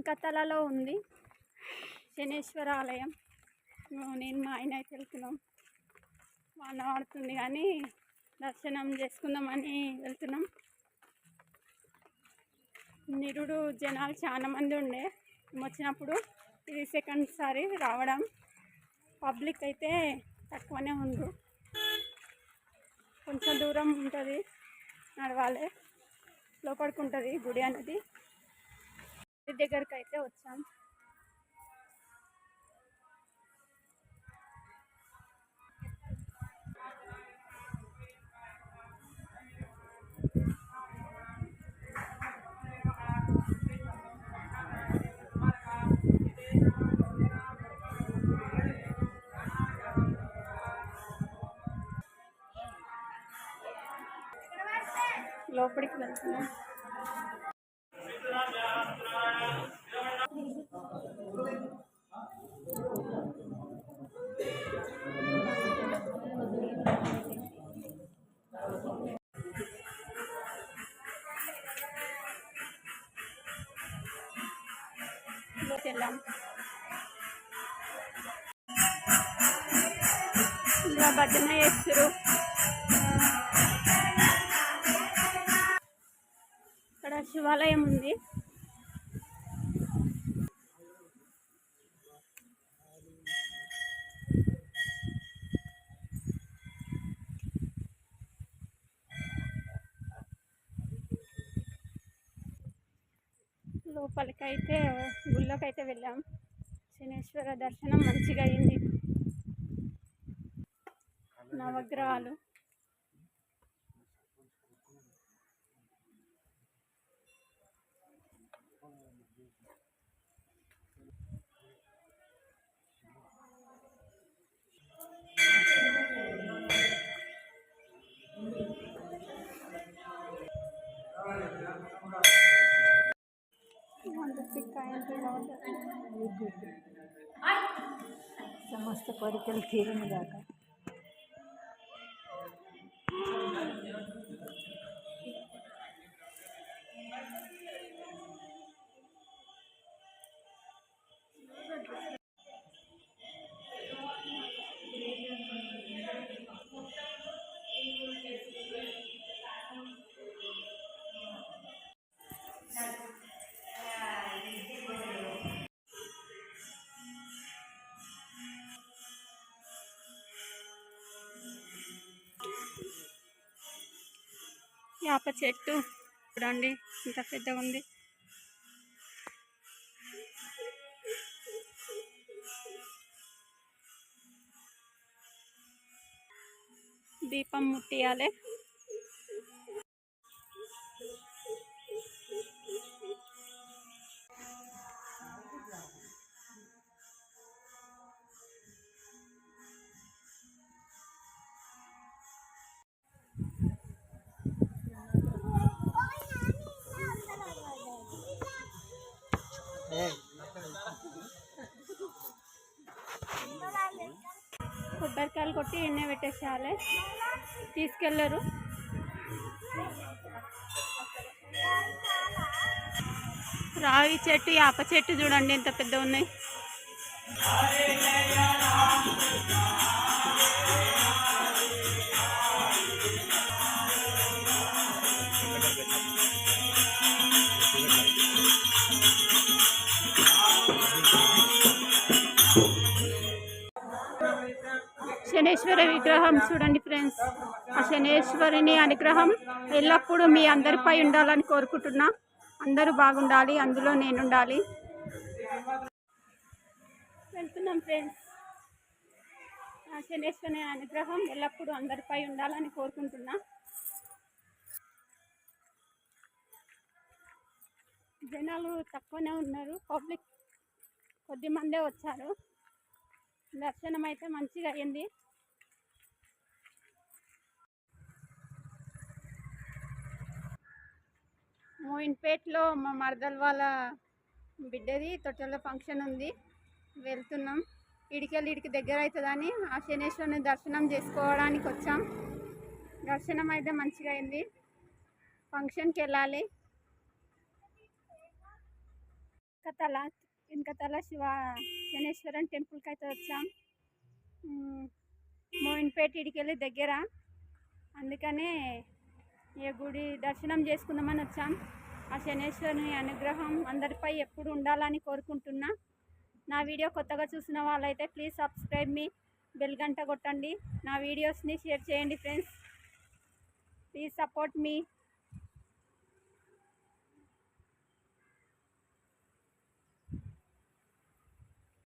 వెంకతలలో ఉంది. శనేశ్వర ఆలయం నేను మా ఆయన అయితే వెళ్తున్నాం. వాన ఆడుతుంది కానీ దర్శనం చేసుకుందామని వెళ్తున్నాం. నిరుడు జనాలు చాలా మంది ఉండే. వచ్చినప్పుడు ఇది సెకండ్ సారి రావడం. పబ్లిక్ అయితే తక్కువనే ఉండు కొంచెం దూరం ఉంటుంది. నడవాలి. లోపలికి ఉంటుంది గుడి అనేది. గుడి దగ్గరికి అయితే వచ్చాం లోపలికి వెళ్తున్నాం వెళ్ళాం ఇలా భజన చేస్తారు ఇక్కడ శివాలయం ఉంది. లోపలికైతే గుళ్ళోకైతే వెళ్ళాం. శనేశ్వర దర్శనం మంచిగా అయింది నవగ్రహాలు. समस्त परिकल खीर में जाकर। వేప చెట్టు చూడండి ఇంత పెద్దగా ఉంది దీపం ముట్టియాలి. కొబ్బరికాయలు కొట్టి ఎన్నె పెట్టేసేయాలి తీసుకెళ్ళరు. రావి చెట్టు యాప చెట్టు చూడండి ఎంత పెద్ద ఉన్నాయి. శనేశ్వర విగ్రహం చూడండి ఫ్రెండ్స్ ఆ శనేశ్వరుని అనుగ్రహం ఎల్లప్పుడూ మీ అందరిపై ఉండాలని కోరుకుంటున్నా. అందరూ బాగుండాలి అందులో నేను ఉండాలి వెళ్తున్నాం ఫ్రెండ్స్ ఆ శనేశ్వరుని అనుగ్రహం ఎల్లప్పుడూ అందరిపై ఉండాలని కోరుకుంటున్నా. జనాలు తక్కువనే ఉన్నారు. పబ్లిక్ కొద్ది మందే వచ్చారు. దర్శనం అయితే మంచిగా అయింది. మోయిన్పేట్లో మా మరదల వాళ్ళ బిడ్డది తొట్టెల ఫంక్షన్ ఉంది. వెళ్తున్నాం. ఇడికెళ్ళి ఇడికి దగ్గర అవుతుందని ఆ శనేశ్వరుని దర్శనం చేసుకోవడానికి వచ్చాం. దర్శనం అయితే మంచిగా అయింది. ఫంక్షన్కి వెళ్ళాలి. కథల వెనకతల శివ శనేశ్వరం టెంపుల్కి అయితే వచ్చాం. మోయిన్పేట ఇడికెళ్ళి దగ్గర. అందుకనే ఏ గుడి దర్శనం చేసుకుందామని వచ్చాం. ఆ శనేశ్వరుని అనుగ్రహం అందరిపై ఎప్పుడు ఉండాలని కోరుకుంటున్నా. నా వీడియో కొత్తగా చూసిన వాళ్ళైతే ప్లీజ్ సబ్స్క్రైబ్ మీ బెల్ గంట కొట్టండి. నా వీడియోస్ని షేర్ చేయండి ఫ్రెండ్స్. Please support me